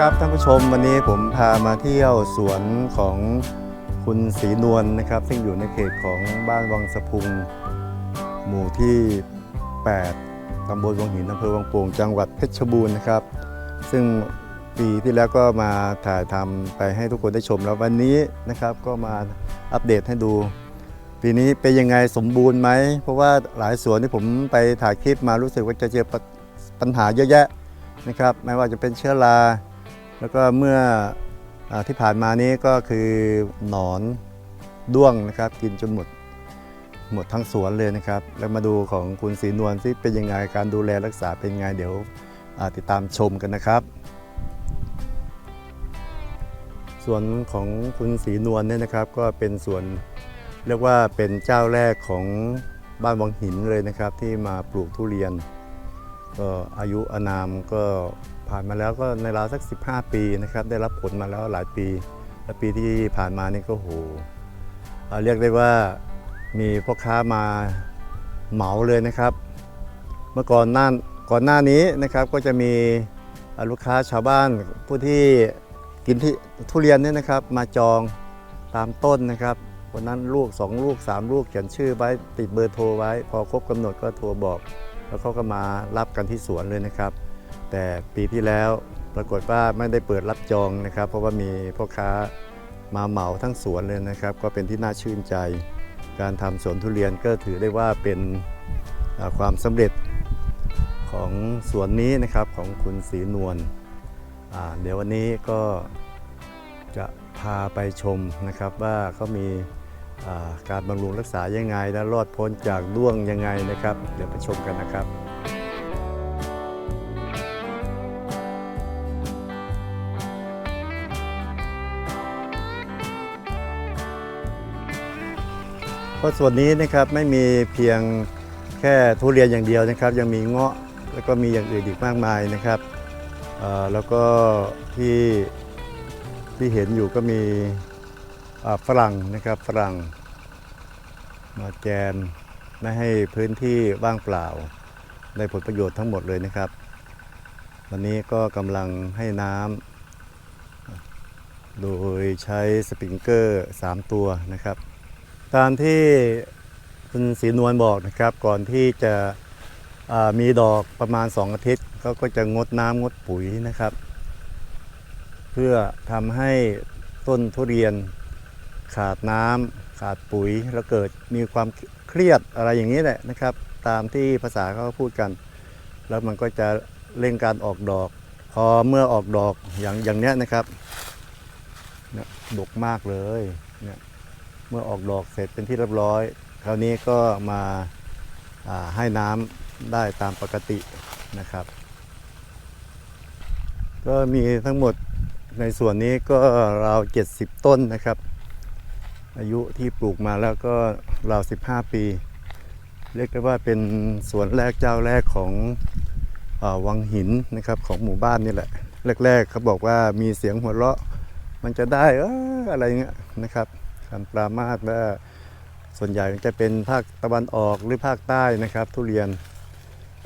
ครับท่านผู้ชมวันนี้ผมพามาเที่ยวสวนของคุณศรีนวลนะครับ ซึ่งอยู่ในเขตของบ้านวังสะพุง หมู่ที่ 8 ตำบลวังหินอำเภอวังโป่งจังหวัดเพชรบูรณ์นะครับ ซึ่งปีที่แล้วก็มาถ่ายทำไปให้ทุกคนได้ชมแล้ววันนี้นะครับ ก็มาอัปเดตให้ดู ปีนี้เป็นยังไงสมบูรณ์ไหม เพราะว่าหลายสวนที่ผมไปถ่ายคลิปมารู้สึกว่าจะเจอปัญหาเยอะแยะนะครับไม่ว่าจะเป็นเชื้อรา แล้วก็เมื่ออที่ผ่านมานี้ก็คือหนอนด้วงนะครับ กินจนหมดหมดทั้งสวนเลยนะครับ แล้วมาดูของคุณศรีนวลที่เป็นยังไงการดูแลรักษาเป็นยังไงเดี๋ยวติดตามชมกันนะครับ ส่วนของคุณศรีนวลเนี่ยนะครับ ก็เป็นส่วนเรียกว่าเป็นเจ้าแรกของบ้านวังหินเลยนะครับ ที่มาปลูกทุเรียน ก็อายุอานามก็ ผ่านมาแล้วก็ในราวสัก 15 ปีนะครับได้รับผลมาแล้วหลายปี และปีที่ผ่านมานี่ก็โหเรียกได้ว่ามีพ่อค้ามาเหมาเลยนะครับ เมื่อก่อนหน้าก่อนหน้านี้นะครับก็จะมีลูกค้าชาวบ้านผู้ที่กินที่ทุเรียนเนี่ยนะครับมาจองตามต้นนะครับวันนั้นลูก 2 ลูก 3 ลูกเขียนชื่อไว้ติดเบอร์โทรไว้ พอครบกำหนดก็โทรบอก แล้วเขาก็มารับกันที่สวนเลยนะครับ แต่ปีที่แล้วปรากฏว่าไม่ได้เปิดรับจองนะครับ เพราะว่ามีพ่อค้ามาเหมาทั้งสวนเลยนะครับ ก็เป็นที่น่าชื่นใจ การทำสวนทุเรียนก็ถือได้ว่าเป็นความสำเร็จของสวนนี้นะครับของคุณศรีนวลเดี๋ยววันนี้ก็จะพาไปชมนะครับว่าเขามีการบำรุงรักษายังไง และรอดพ้นจากด้วงยังไงนะครับ เดี๋ยวไปชมกันนะครับ ราะส่วนนี้นะครับไม่มีเพียงแค่ทุเรียนอย่างเดียวนะครับ ยังมีเงาะแล้วก็มีอย่างอื่นอีกมากมายนะครับแล้วก็ที่ที่เห็นอยู่ก็มีฝรั่งนะครับฝรั่งมาแกนไม่ให้พื้นที่ว่างเปล่าได้ผลประโยชน์ทั้งหมดเลยนะครับ วันนี้ก็กำลังให้น้ำโดยใช้สปริงเกอร์ 3 ตัวนะครับ ตามที่คุณศรีนวลบอกนะครับ ก่อนที่จะมีดอกประมาณ 2 อาทิตย์เขาก็จะงดน้ำงดปุ๋ยนะครับ เพื่อทำให้ต้นทุเรียนขาดน้ำขาดปุ๋ยแล้วเกิดมีความเครียดอะไรอย่างนี้แหละนะครับ ตามที่ภาษาเขาพูดกัน แล้วมันก็จะเร่งการออกดอก พอเมื่อออกดอกอย่างอย่างเนี้ยนะครับเนี่ยดกมากเลยเนี่ย มื่อออกดอกเสร็จเป็นที่เรียบร้อย คราวนี้ก็มาาให้น้ำได้ตามปกตินะครับ ก็มีทั้งหมดในส่วนนี้ก็ราว 70 ต้นนะครับ อายุที่ปลูกมาแล้วก็ราว 15 ปี เรียกได้ว่าเป็นสวนแรกเจ้าแรกของอวังหินนะครับของหมู่บ้านนี่แหละ แรกๆเขาบอกว่ามีเสียงหัวเราะ มันจะได้เอออะไรเงี้ยนะครับ คำปรามาสว่าส่วนใหญ่จะเป็นภาคตะวันออกหรือภาคใต้นะครับ ทุเรียน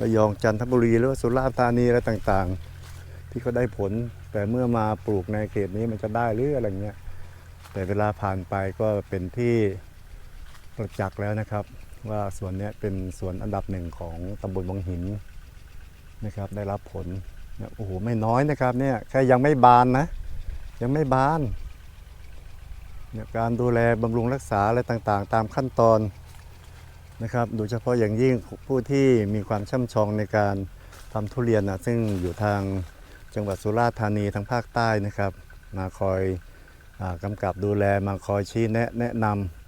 ระยองจันทบุรีหรือว่าสุราษฎร์ธานีอะไรต่างๆ ที่เขาได้ผลแต่เมื่อมาปลูกในเขตนี้มันจะได้หรืออะไรเงี้ยแต่เวลาผ่านไปก็เป็นที่ประจักษ์แล้วนะครับ ว่าสวนนี้เป็นสวนอันดับหนึ่งของตำบลวังหินนะครับ ได้รับผลโอ้โหไม่น้อยนะครับเนี่ยแค่ยังไม่บานนะ ยังไม่บาน การดูแลบำรุงรักษาอะไรต่างๆ ตามขั้นตอนนะครับ โดยเฉพาะอย่างยิ่งผู้ที่มีความช่ำชองในการทำทุเรียนนะซึ่งอยู่ทางจังหวัดสุราษฎร์ธานีทางภาคใต้นะครับ มาคอยอกำกับดูแลมาคอยชี้แนะแนะน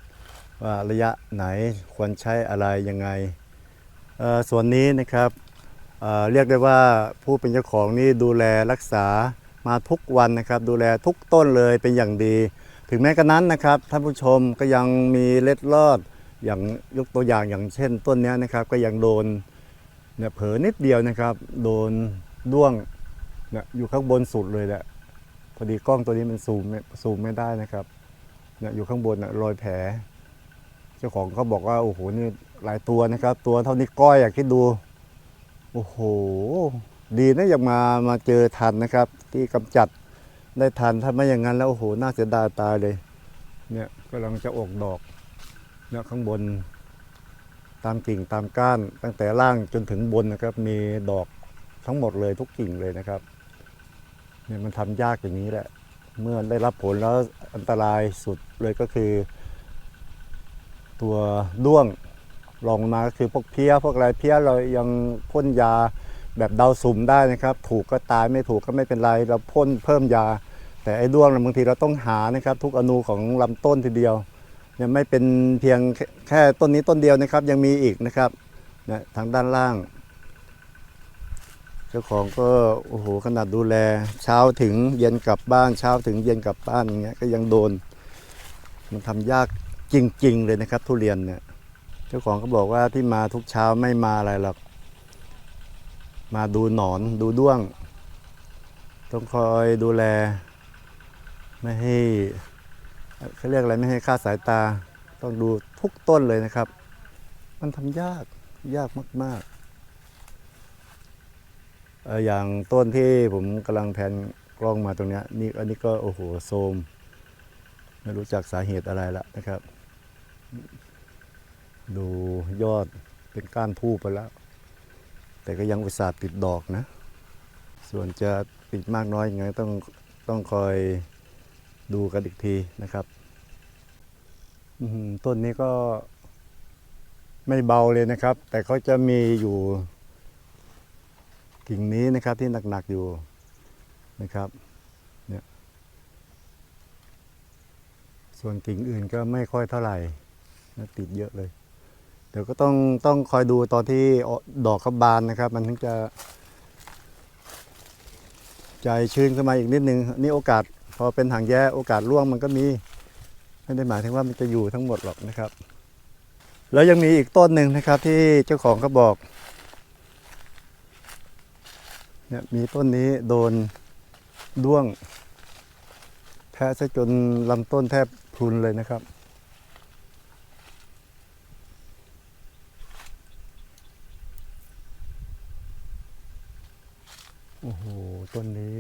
ำว่าระยะไหนควรใช้อะไรยังไงส่วนนี้นะครับเเรียกได้ว่าผู้เป็นเจ้าของนี่ดูแลรักษามาทุกวันนะครับ ดูแลทุกต้นเลยเป็นอย่างดี ถึงแม้กระนั้นนะครับท่านผู้ชมก็ยังมีเล็ดลอดอย่างยกตัวอย่างอย่างเช่น ต้นนี้นะครับก็ยังโดนเนี่ยเผลอนิดเดียวนะครับ โดนด้วงเนี่ยอยู่ข้างบนสุดเลยแหละพอดีกล้องตัวนี้มันซูมซูมไม่ได้นะครับเนี่ยอยู่ข้างบนน่ะรอยแผล เจ้าของเขาบอกว่าโอ้โหนี่หลายตัวนะครับ ตัวเท่านี้ก้อยอะคิดดูโอ้โห ดีนะยังมามาเจอทันนะครับ ที่กำจัด ได้ทันถ้าไม่อย่างนั้นแล้วโอ้โหน่าเสียดายตายเลย เนี่ยกำลังจะออกดอกเนี่ยข้างบน ตามกิ่งตามก้าน ตั้งแต่ล่างจนถึงบนนะครับ มีดอกทั้งหมดเลยทุกกิ่งเลยนะครับเนี่ยมันทำยากอย่างนี้แหละ เมื่อได้รับผลแล้วอันตรายสุดเลยก็คือ ตัวด้วงรองลงมาก็คือพวกเพี้ยพวกอะไรเพี้ยเรายังพ่นยา แบบเดาสุ่มได้นะครับ ถูกก็ตายไม่ถูกก็ไม่เป็นไร เราพ่นเพิ่มยา แต่ไอ้ด้วงบางทีเราต้องหานะครับ ทุกอนูของลำต้นทีเดียวยังไม่เป็นเพียงแค่ต้นนี้ต้นเดียวนะครับ ยังมีอีกนะครับนะทางด้านล่าง เจ้าของก็โอ้โหขนาดดูแล เช้าถึงเย็นกลับบ้านเช้าถึงเย็นกลับบ้านอย่างเงี้ยก็ยังโดน มันทำยากจริง ๆ เลยนะครับ ทุเรียนเนี่ยเจ้าของก็บอกว่าที่มาทุกเช้าไม่มาอะไรหรอก มาดูหนอนดูด้วง ต้องคอยดูแล ไม่ให้เขาเรียกอะไรไม่ให้ค่าสายตา ต้องดูทุกต้นเลยนะครับ มันทำยากยากมากๆออย่างต้นที่ผมกำลังแผนกล้องมาตรงนี้นี่อันนี้ก็โอ้โหโทรมไม่รู้จักสาเหตุอะไรละนะครับ ดูยอดเป็นก้านทูบไปแล้ว แต่ก็ยังอุตส่าห์ติดดอกนะ ส่วนจะติดมากน้อยยังไงต้องต้องคอยดูกันอีกทีนะครับต้นนี้ก็ไม่เบาเลยนะครับ แต่เขาจะมีอยู่กิ่งนี้นะครับที่หนักๆอยู่นะครับเนี่ยส่วนกิ่งอื่นก็ไม่ค่อยเท่าไหร่นะติดเยอะเลย เดี๋ยวก็ต้องต้องคอยดูตอนที่ดอกเขาบานนะครับ มันถึงจะใจชื้นขึ้นมาอีกนิดนึงนี่โอกาสพอเป็นหางแย่โอกาสร่วงมันก็มีไม่ได้หมายถึงว่ามันจะอยู่ทั้งหมดหรอกนะครับ แล้วยังมีอีกต้นหนึ่งนะครับ ที่เจ้าของเขาบอกเนี่ยมีต้นนี้โดนด้วงแทะซะจนลำต้นแทบพรุนเลยนะครับ โอ้โห ต้นนี้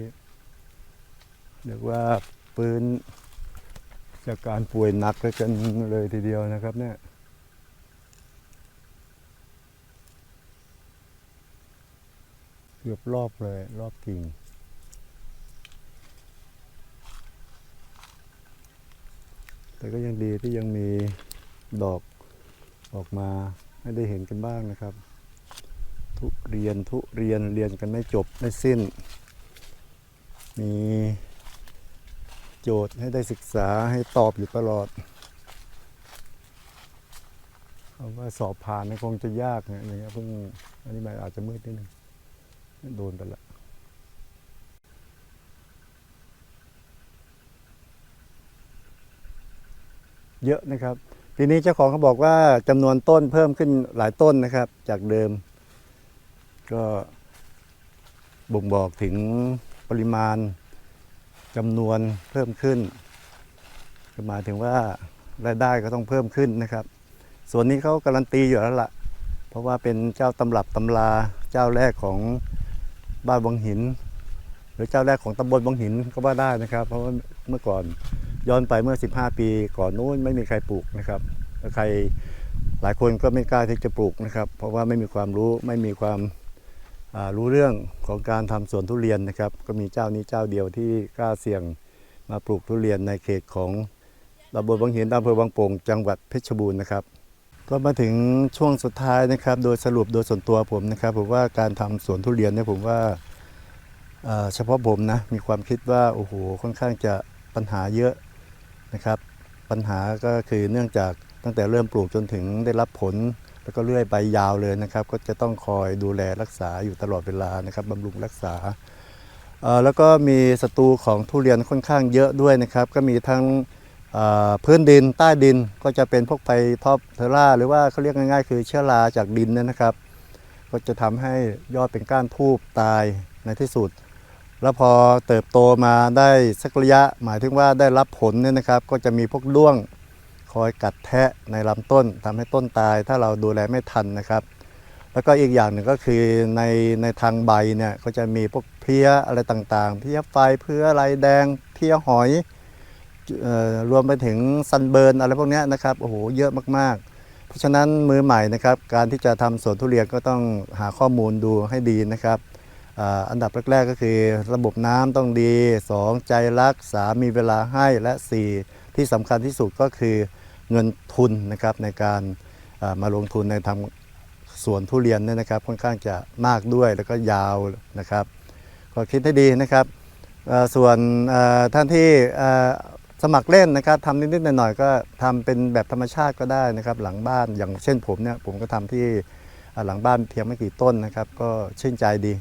เรียกว่าปืนจากการป่วยหนักเลยกันเลยทีเดียวนะครับ เนี่ยเกือบรอบเลยรอบกิ่งแต่ก็ยังดีที่ยังมีดอกออกมาให้ได้เห็นกันบ้างนะครับ ทุเรียนทุเรียนเรียนกันไม่จบไม่สิ้น มีโจทย์ให้ได้ศึกษาให้ตอบอยู่ตลอดเพราะว่าสอบผ่านเนี่ยคงจะยากนะอย่างเงี้ยเพิ่งอันนี้มันอาจจะมืดนิดนึงโดนไปละเยอะนะครับ ทีนี้เจ้าของเขาบอกว่าจำนวนต้นเพิ่มขึ้นหลายต้นนะครับ จากเดิม ก็บ่งบอกถึง ปริมาณจำนวนเพิ่มขึ้นหมายถึงว่ารายได้ก็ต้องเพิ่มขึ้นนะครับ ส่วนนี้เขาการันตีอยู่แล้วล่ะ เพราะว่าเป็นเจ้าตำรับตำราเจ้าแรกของบ้านวังหิน หรือเจ้าแรกของตำบลวังหินก็ว่าได้นะครับ เพราะว่าเมื่อก่อนย้อนไปเมื่อ 15 ปี ก่อนนู้นไม่มีใครปลูกนะครับใครหลายคนก็ไม่กล้าที่จะปลูกนะครับ เพราะว่าไม่มีความรู้ไม่มีความ รู้เรื่องของการทำสวนทุเรียนนะครับ ก็มีเจ้านี้เจ้าเดียวที่กล้าเสี่ยงมาปลูกทุเรียนในเขตของตำบลบางหินอำเภอบางโป่งจังหวัดเพชรบูรณ์นะครับก็มาถึงช่วงสุดท้ายนะครับ โดยสรุปโดยส่วนตัวผมนะครับผมว่าการทำสวนทุเรียนเนี่ยผมว่าเฉพาะผมนะมีความคิดว่าโอ้โหค่อนข้างจะปัญหาเยอะนะครับ ปัญหาก็คือเนื่องจากตั้งแต่เริ่มปลูกจนถึงได้รับผล แล้วก็เลื่อยไปยาวเลยนะครับ ก็จะต้องคอยดูแลรักษาอยู่ตลอดเวลานะครับบำรุงรักษา แล้วก็มีศัตรูของทุเรียนค่อนข้างเยอะด้วยนะครับ ก็มีทั้งพื้นดินใต้ดินก็จะเป็นพวกไฟท็อปเทอร่าหรือว่าเขาเรียกง่ายๆ คือเชื้อราจากดินนะครับ ก็จะทำให้ยอดเป็นก้านทูบตายในที่สุด แล้วพอเติบโตมาได้สักระยะ หมายถึงว่าได้รับผลเนี่ยนะครับ ก็จะมีพวกด้วง คอยกัดแทะในลำต้นทำให้ต้นตายถ้าเราดูแลไม่ทันนะครับ แล้วก็อีกอย่างหนึ่งก็คือในในทางใบเนี่ยก็จะมีพวกเพลี้ยอะไรต่างๆ เพลี้ยไฟเพลี้ยลายแดง เพลี้ยหอยออรวมไปถึงซันเบิร์นอะไรพวกนี้นะครับโอ้โหเยอะมากๆ เพราะฉะนั้นมือใหม่นะครับ การที่จะทำสวนทุเรียนก็ต้องหาข้อมูลดูให้ดีนะครับอันดับแรกๆก็คือระบบน้ำต้องดี 2 ใจรัก 3 มีเวลาให้และ 4 ที่สำคัญที่สุดก็คือ เงินทุนนะครับในการมาลงทุนในทำสวนทุเรียนเนี่ยนะครับค่อนข้างจะมากด้วยแล้วก็ยาวนะครับก็คิดให้ดีนะครับส่วนท่านที่สมัครเล่นนะครับทำนิดๆหน่อยๆก็ทำเป็นแบบธรรมชาติก็ได้นะครับ หลังบ้านอย่างเช่นผมเนี่ยผมก็ทำที่หลังบ้านเพียงไม่กี่ต้นนะครับ ก็ชื่นใจดี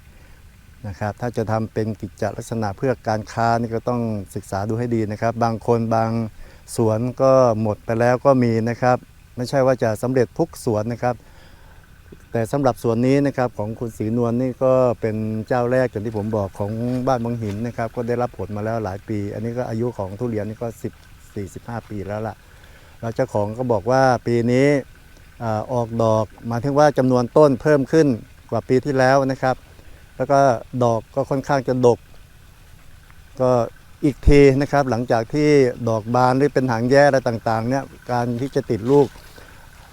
นะครับถ้าจะทำเป็นกิจลักษณะเพื่อการค้านี่ก็ต้องศึกษาดูให้ดีนะครับ บางคนบาง สวนก็หมดไปแล้วก็มีนะครับ ไม่ใช่ว่าจะสำเร็จทุกสวนนะครับ แต่สำหรับสวนนี้นะครับของคุณศรีนวลนี่ก็เป็นเจ้าแรกอย่างที่ผมบอกของบ้านบางหินนะครับ ก็ได้รับผลมาแล้วหลายปี อันนี้ก็อายุของทุเรียนนี่ก็ 10 45 ปีแล้วล่ะแล้วเจ้าของก็บอกว่าปีนี้อออกดอกหมายถึงว่าจำนวนต้นเพิ่มขึ้นกว่าปีที่แล้วนะครับ แล้วก็ดอกก็ค่อนข้างจะดก ก็ อีกทีนะครับ หลังจากที่ดอกบานหรือเป็นหางแย่อะไรต่างๆเนี่ยการที่จะติดลูก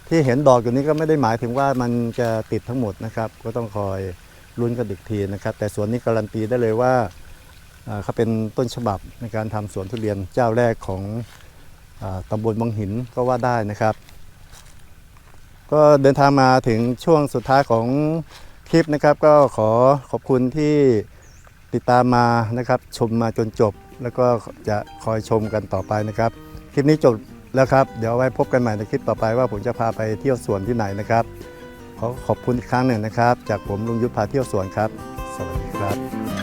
ที่เห็นดอกอยู่นี้ก็ไม่ได้หมายถึงว่ามันจะติดทั้งหมดนะครับ ก็ต้องคอยลุ้นกันอีกทีนะครับ แต่สวนนี้การันตีได้เลยว่าเขาเป็นต้นฉบับในการทำสวนทุเรียนเจ้าแรกของอาตำบลบางหินก็ว่าได้นะครับ ก็เดินทางมาถึงช่วงสุดท้ายของคลิปนะครับ ก็ขอขอบคุณที่ติดตามมานะครับ ชมมาจนจบ แล้วก็จะคอยชมกันต่อไปนะครับ คลิปนี้จบแล้วครับ เดี๋ยวไว้พบกันใหม่ในคลิปต่อไปว่าผมจะพาไปเที่ยวสวนที่ไหนนะครับ ขอขอบคุณอีกครั้งหนึ่งนะครับ จากผมลุงยุทธพาเที่ยวสวนครับ สวัสดีครับ